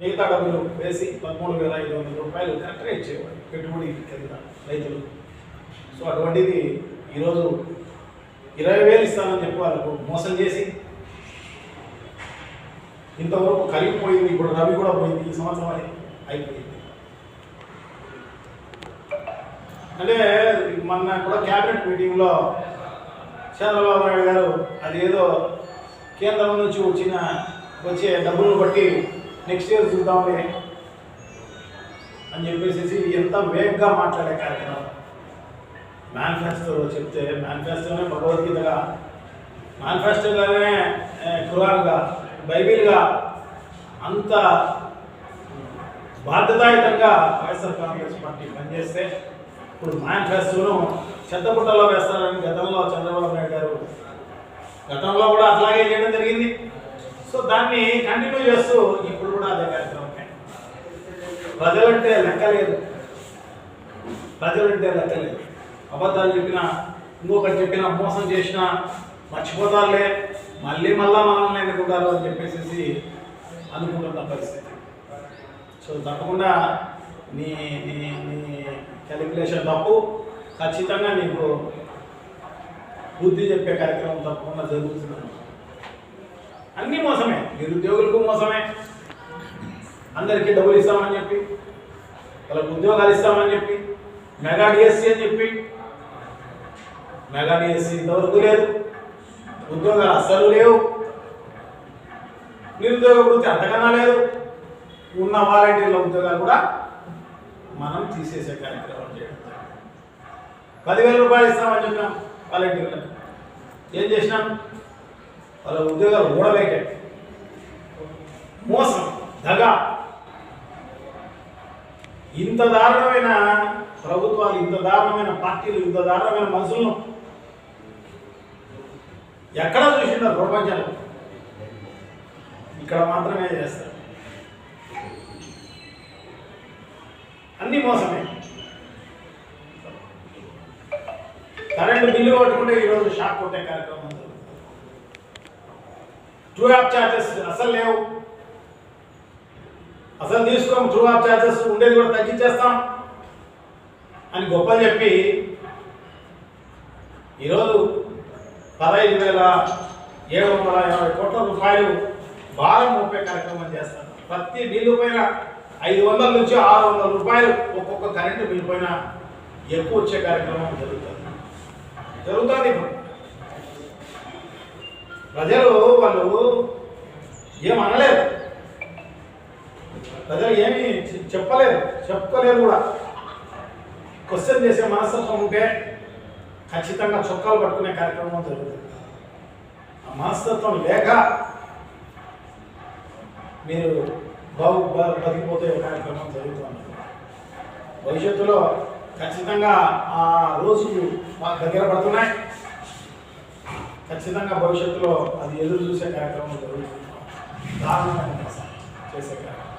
మిగతా డబ్బులు వేసి పదమూడు వేల ఐదు వందల రూపాయలు కరెక్ట్గా ఇచ్చేవాడు పెట్టుబడి కింద రైతులు. సో అటువంటిది ఈరోజు ఇరవై వేలు ఇస్తానని చెప్పి వాళ్ళకు మోసం చేసి ఇంతవరకు కలిగిపోయింది ఇప్పుడు రవి కూడా పోయింది ఈ సంవత్సరం అది అయిపోయింది. అంటే మొన్న కూడా క్యాబినెట్ మీటింగ్లో చంద్రబాబు నాయుడు గారు అదేదో కేంద్రం నుంచి వచ్చిన వచ్చే డబ్బులను బట్టి నెక్స్ట్ ఇయర్ చూద్దాంలే అని చెప్పేసి ఎంత వేగంగా మాట్లాడే కార్యక్రమం. మేనిఫెస్టోలో చెప్తే మేనిఫెస్టోనే భగవద్గీతగా మేనిఫెస్టోలోనే ఖురాన్గా బైబిల్గా అంత బాధ్యతాయుతంగా వైఎస్ఆర్ కాంగ్రెస్ పార్టీ పనిచేస్తే ఇప్పుడు మేనిఫెస్టోను చెత్తపుట్టలో వేస్తారని గతంలో చంద్రబాబు నాయుడు గారు గతంలో కూడా అట్లాగే చేయడం జరిగింది. దాన్ని కంటిన్యూ చేస్తూ ఇప్పుడు కూడా అదే కార్యక్రమం ప్రజలంటే లెక్కలేదు. ప్రజలంటే లెక్కలేదు. అబద్ధాలు చెప్పినా ఇంకొకటి చెప్పినా మోసం చేసినా మర్చిపోతారులే. మళ్ళీ మళ్ళా మనల్ని ఎన్నుకుంటారు అని చెప్పేసి అనుకుంటున్న పరిస్థితి. సో తప్పకుండా నీ నీ నీ క్యాలిక్యులేషన్ తప్పు. ఖచ్చితంగా నీకు బుద్ధి చెప్పే కార్యక్రమం తప్పకుండా జరుగుతుంది అన్నీ మోసమే. నిరుద్యోగులకు మోసమే. అందరికీ డబ్బులు ఇస్తామని చెప్పి వాళ్ళకు ఉద్యోగాలు ఇస్తామని చెప్పి మెగా డిఎస్సి అని చెప్పి. మెగా డిఎస్సి ఇంతవరకు లేదు. ఉద్యోగాలు అస్సలు లేవు. నిరుద్యోగ వృత్తి అంతకన్నా లేదు. ఉన్న వాలంటీర్ల ఉద్యోగాలు కూడా మనం తీసేసే కార్యక్రమం చేయడం పదివేల రూపాయలు ఇస్తామని చెప్పినాం వాలంటీర్లకు. ఏం చేసినాం? వాళ్ళ ఉద్యోగాలు ఊడబెట్టే మోసం దగ. ఇంత దారుణమైన ప్రభుత్వాలు ఇంత దారుణమైన పార్టీలు ఇంత దారుణమైన మనుషులను ఎక్కడ చూసినా ప్రపంచంలో. ఇక్కడ మాత్రమే చేస్తారు. అన్ని మోసమే. కరెంటు బిల్లు కొట్టుకుంటే ఈరోజు షాక్ కొట్టే కార్యక్రమం ట్రూ యాప్ ఛార్జెస్ అసలు లేవు. అసలు తీసుకోం ట్రూ యాప్ ఛార్జెస్ ఉండేది కూడా తగ్గించేస్తాం అని గొప్పలు చెప్పి ఈరోజు పదహైదు వేల ఏడు వందల యాభై కోట్ల రూపాయలు భారం ముప్పై కార్యక్రమం చేస్తారు ప్రతి బిల్లు పైన ఐదు వందల నుంచి ఆరు వందల రూపాయలు ఒక్కొక్క కరెంటు బిల్లు పైన ఎక్కువ వచ్చే కార్యక్రమం జరుగుతుంది. జరుగుతుంది ఇప్పుడు. ప్రజలు వాళ్ళు ఏం అనలేరు ప్రజలు ఏమి చెప్పలేరు చెప్పలేరు కూడా. క్వశ్చన్ చేసే మనస్తత్వం ఉంటే ఖచ్చితంగా చొక్కాలు పట్టుకునే కార్యక్రమం జరుగుతుంది. ఆ మనస్తత్వం లేక మీరు బాగు బతికిపోతే కార్యక్రమం జరుగుతుంది. భవిష్యత్తులో ఖచ్చితంగా ఆ రోజులు మాకు దగ్గర పడుతున్నాయి. ఖచ్చితంగా భవిష్యత్తులో అది ఎదురు చూసే కార్యక్రమం జరుగుతుంది. దారుణమైన చేసే కార్యక్రమం.